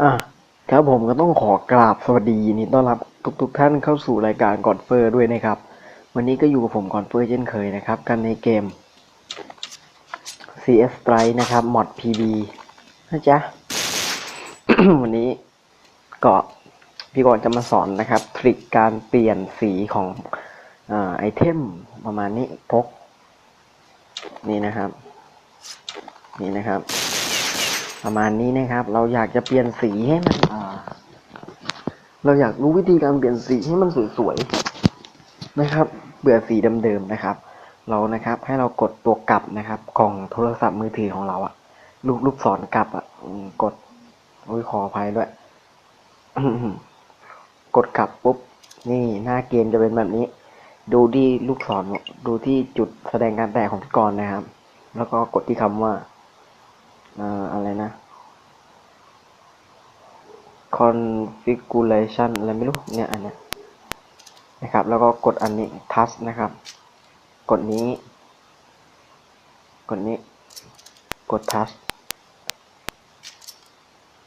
อะครับผมก็ต้องขอกราบสวัสดีนดีต้อนรับทุกๆทท่านเข้าสู่รายการกอดเฟอร์ด้วยนะครับ วันนี้ก็อยู่กับผมกอดเฟอร์เช่นเคยนะครับ กันในเกม CS Strike นะครับมอด PB นะจ๊ะ วันนี้ก็พี่กอนจะมาสอนนะครับ ทริคการเปลี่ยนสีของอไอเทมประมาณนี้พก นี่นะครับ นี่นะครับ ประมาณนี้นะครับ เราอยากจะเปลี่ยนสีให้มันเราอยากรู้วิธีการเปลี่ยนสีให้มันสวยๆนะครับ เบื่อสีเดิมๆนะครับ เรานะครับให้เรากดตัวกลับนะครับของโทรศัพท์มือถือของเราอะลูกลูกศรกลับอะกดโอ้ยขออภัยด้วยกดกลับปุ๊บ นี่หน้าเกมจะเป็นแบบนี้ ดูที่ลูกศรดูที่จุดแสดงการแตกของพี่กรนะครับ แล้วก็กดที่คำว่า อะไรนะ configuration อะไรไม่รู้เนี่ยอันเนี้ยนะครับแล้วก็กดอันนี้ touch นะครับ กดนี้ กดนี้ กด touch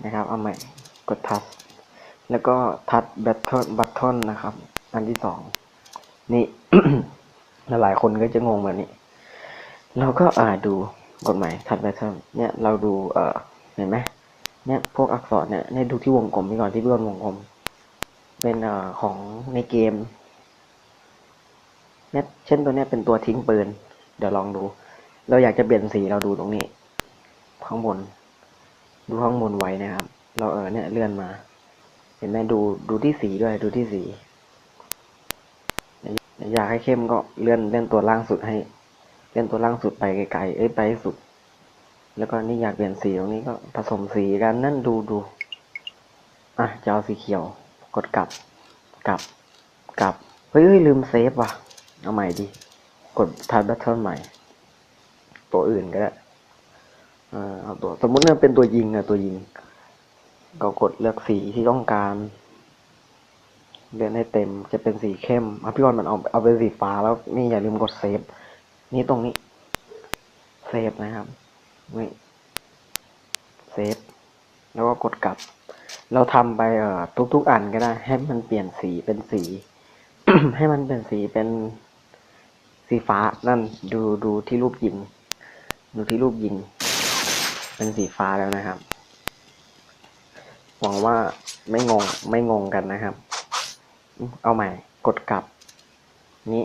นะครับ เอาใหม่ กด touch แล้วก็ touch button button นะครับ อันที่สองนี่ หลายคนก็จะงงแบบนี้ เราก็อ่าดู กฎหมายทัดแบทเทิลเนี่ยเราดูเอ่อเห็นไหมเนี่ยพวกอักษรเนี่ยเนี่ยดูที่วงกลมพี่ก่อนที่พี่ก่อนวงกลม เป็นเอ่อของในเกมเนี่ยเช่นตัวเนี้ยเป็นตัวทิ้งปืน เดี๋ยวลองดู เราอยากจะเปลี่ยนสีเราดูตรงนี้ข้างบน ดูข้างบนไว้นะครับ เราเออเนี่ยเลื่อนมา เห็นไหมดูดูที่สีด้วยดูที่สีอยากให้เข้มก็เลื่อนเลื่อนตัวล่างสุดให้ เลื่อนตัวล่างสุดไปไกลๆเอ้ยไปสุด แล้วก็นี่อยากเปลี่ยนสีตรงนี้ก็ผสมสีกันนั่นดูดูอะจะเอาสีเขียว กดกลับ กลับ กลับ เฮ้ยลืมเซฟว่ะ เอาใหม่ดิ กดทัดแบทเทิลใหม่ ตัวอื่นก็ได้เออเอาตัว สมมุติเนี่ยเป็นตัวยิงอะตัวยิง ก็กดเลือกสีที่ต้องการเลือนให้เต็ม จะเป็นสีเข้มอะพี่บอลมันเอาเอาเป็นสีฟ้าแล้วนี่อย่าลืมกดเซฟ นี่ตรงนี้ เซฟนะครับนี่เซฟ แล้วก็กดกลับ เราทำไปเอ่อทุกๆอันก็ได้ ให้มันเปลี่ยนสีเป็นสี ให้มันเป็นสีเป็นสีฟ้า นั่นดูดูที่รูปยิง ดูที่รูปยิง เป็นสีฟ้าแล้วนะครับ หวังว่าไม่งงไม่งงกันนะครับ เอาใหม่ กดกลับ นี้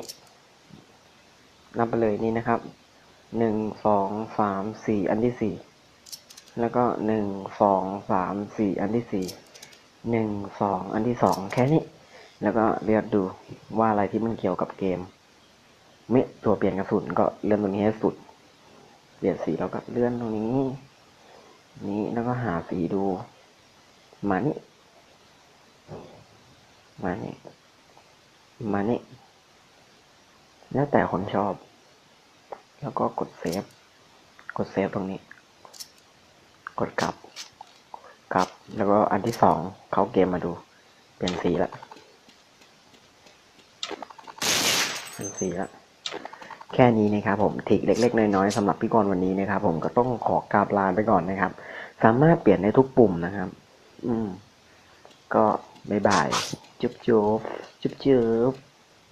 นับไปเลยนี่นะครับหนึ่งสองสามสี่อันที่สี่แล้วก็หนึ่งสองสามสี่อันที่สี่หนึ่งสองอันที่สองแค่นี้ แล้วก็เลือกดูว่าอะไรที่มันเกี่ยวกับเกมไม่ตัวเปลี่ยนกระสุนก็เลื่อนตรงนี้ให้สุด เปลี่ยนสีแล้วก็เลื่อนตรงนี้ นี้แล้วก็หาสีดูมานี่มานี่มานี่ แล้วแต่คนชอบ แล้วก็กดเซฟ กดเซฟตรงนี้ กดกลับ กลับ แล้วก็อันที่สองเข้าเกมมาดู เปลี่ยนสีละเปลี่ยนสีละแค่นี้นะครับผมทริกเล็ก ๆ น้อยๆสำหรับพี่กรณ์วันนี้นะครับ ผมก็ต้องขอกราบลาไปก่อนนะครับ สามารถเปลี่ยนได้ทุกปุ่มนะครับ อืม ก็บายบาย จุ๊บจุ๊บจุ๊บจุ๊บ